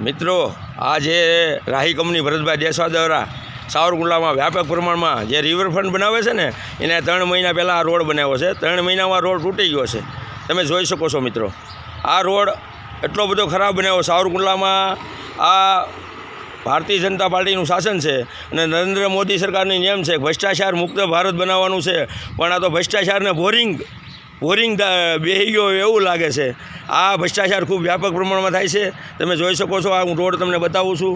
મિત્રો, આ જે રાહી કંપની ભરતભાઈ દેસવા દ્વારા સાવરકુંડલામાં વ્યાપક પ્રમાણમાં જે રિવરફ્રન્ટ બનાવે છે ને, એને ત્રણ મહિના પહેલાં આ રોડ બનાવ્યો છે. ત્રણ મહિનામાં રોડ તૂટી ગયો છે. તમે જોઈ શકો છો મિત્રો, આ રોડ એટલો બધો ખરાબ બનાવ્યો. સાવરકુંડલામાં આ ભારતીય જનતા પાર્ટીનું શાસન છે અને નરેન્દ્ર મોદી સરકારની નિયમ છે, ભ્રષ્ટાચાર મુક્ત ભારત બનાવવાનું છે. પણ આ તો ભ્રષ્ટાચારને બોરિંગ બોરિંગ બેહી ગયો એવું લાગે છે. આ ભ્રષ્ટાચાર ખૂબ વ્યાપક પ્રમાણમાં થાય છે. તમે જોઈ શકો છો, આ હું રોડ તમને બતાવું છું.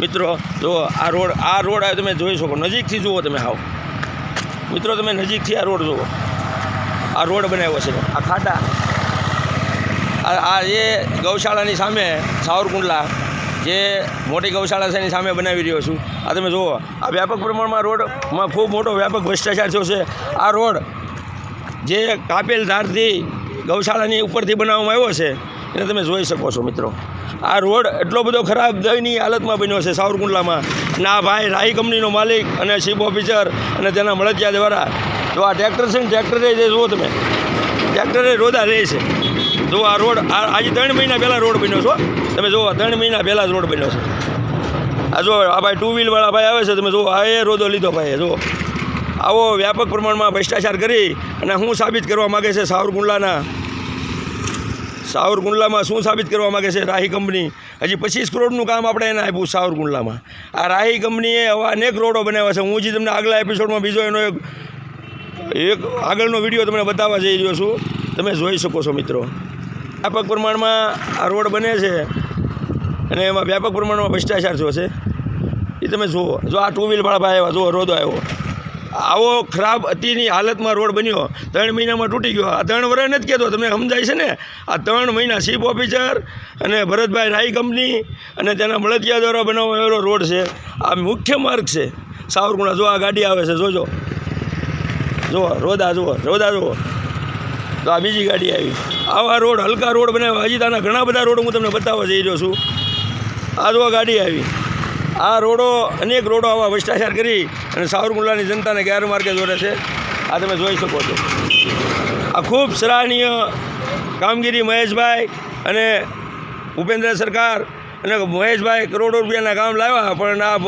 મિત્રો જો આ રોડ આ રોડ તમે જોઈ શકો. નજીકથી જુઓ તમે આવો. મિત્રો, તમે નજીકથી આ રોડ જુઓ. આ રોડ બનાવ્યો છે. આ આ આ એ ગૌશાળાની સામે સાવરકુંડલા, જે મોટી ગૌશાળા છે એની સામે બનાવી રહ્યો છું. આ તમે જુઓ, આ વ્યાપક પ્રમાણમાં રોડમાં ખૂબ મોટો વ્યાપક ભ્રષ્ટાચાર થયો છે. આ રોડ જે કાપેલ ધારથી ગૌશાળાની ઉપરથી બનાવવામાં આવ્યો છે, એને તમે જોઈ શકો છો મિત્રો. આ રોડ એટલો બધો ખરાબ દયની હાલતમાં બન્યો છે સાવરકુંડલામાં. અને આ ભાઈ, રાહી કંપનીનો માલિક અને ચીફ ઓફિસર અને તેના મળતિયા દ્વારા. જો આ ટ્રેક્ટર છે ને, ટ્રેક્ટરે જે જુઓ તમે, ટ્રેક્ટરે રોદા રહે છે. જો આ રોડ આજે ત્રણ મહિના પહેલાં રોડ બન્યો છો તમે જુઓ ત્રણ મહિના પહેલાં જ રોડ બન્યો છે. આ જો આ ભાઈ ટુ વ્હીલવાળા ભાઈ આવે છે, તમે જુઓ, આ એ રોદો લીધો ભાઈ જુઓ. આવો વ્યાપક પ્રમાણમાં ભ્રષ્ટાચાર કરી અને શું સાબિત કરવા માગે છે સાવરકુંડલાના. સાવરકુંડલામાં શું સાબિત કરવા માગે છે રાહી કંપની? હજી પચીસ કરોડનું કામ આપણે એને આપ્યું સાવરકુંડલામાં. આ રાહી કંપનીએ હવે અનેક રોડો બનાવ્યા છે. હું જે તમને આગલા એપિસોડમાં બીજો એનો એક એક આગળનો વીડિયો તમને બતાવવા જઈ રહ્યો છું. તમે જોઈ શકો છો મિત્રો. વ્યાપક પ્રમાણમાં આ રોડ બને છે અને એમાં વ્યાપક પ્રમાણમાં ભ્રષ્ટાચાર થયો છે. એ તમે જુઓ. જો આ ટુ વ્હીલવાળા ભાઈ આવ્યા, જુઓ, રોદો આવ્યો. આવો ખરાબ અતિની હાલતમાં રોડ બન્યો, ત્રણ મહિનામાં તૂટી ગયો. આ ત્રણ વર્ષ નથી કહેતો, તમને સમજાય છે ને? આ ત્રણ મહિના ચીફ ઓફિસર અને ભરતભાઈ રાઈ કંપની અને તેના મળતિયા દ્વારા બનાવાયેલો રોડ છે. આ મુખ્ય માર્ગ છે. સાવરકુણા જો આ ગાડી આવે છે, જોજો. જુઓ, રોદા જુઓ રોદા જુઓ. તો આ બીજી ગાડી આવી. આવા રોડ, હલકા રોડ બનાવ્યા. હજી તાના ઘણા બધા રોડ હું તમને બતાવવા જઈ રહ્યો છું. આ જો ગાડી આવી. આ રોડો, અનેક રોડો આવા ભ્રષ્ટાચાર કરી અને સાવરકુંડલાની જનતાને ગેરમાર્ગે દોરે છે. આ તમે જોઈ શકો છો. આ ખૂબ સરાહનીય કામગીરી મહેશભાઈ અને ભૂપેન્દ્ર સરકાર અને મહેશભાઈ કરોડો રૂપિયાના કામ લાવ્યા, પણ આ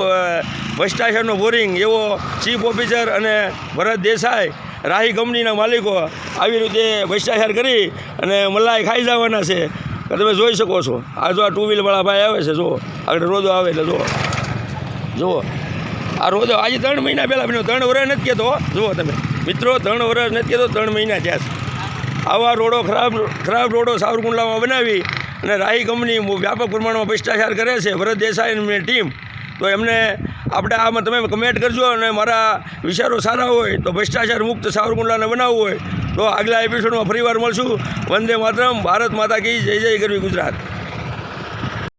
ભ્રષ્ટાચારનો બોરિંગ એવો ચીફ ઓફિસર અને ભરત દેસાઈ, રાહી કંપનીના માલિકો આવી રીતે ભ્રષ્ટાચાર કરી અને મલાઈ ખાઈ જવાના છે. તમે જોઈ શકો છો. આ જો આ ટુ વ્હીલવાળા ભાઈ આવે છે જો આગળ રોદો આવે એટલે જુઓ. જુઓ. આ રોજ આજે ત્રણ મહિના પહેલાં બન્યો. ત્રણ વર્ષ નથી કહેતો જુઓ તમે. મિત્રો, ત્રણ વર્ષ નથી કહેતો, ત્રણ મહિના થયા આવા રોડો ખરાબ ખરાબ રોડો સાવરકુંડલામાં બનાવી અને રાહી કંપની વ્યાપક પ્રમાણમાં ભ્રષ્ટાચાર કરે છે, ભરત દેસાઈની ટીમ. તો એમને આપણે આમાં તમે કમેન્ટ કરજો અને મારા વિચારો સારા હોય તો ભ્રષ્ટાચાર મુક્ત સાવરકુંડલાને બનાવવું હોય તો આગલા એપિસોડમાં ફરીવાર મળશું. વંદે માતરમ. ભારત માતા કી જય જય કરવી ગુજરાત.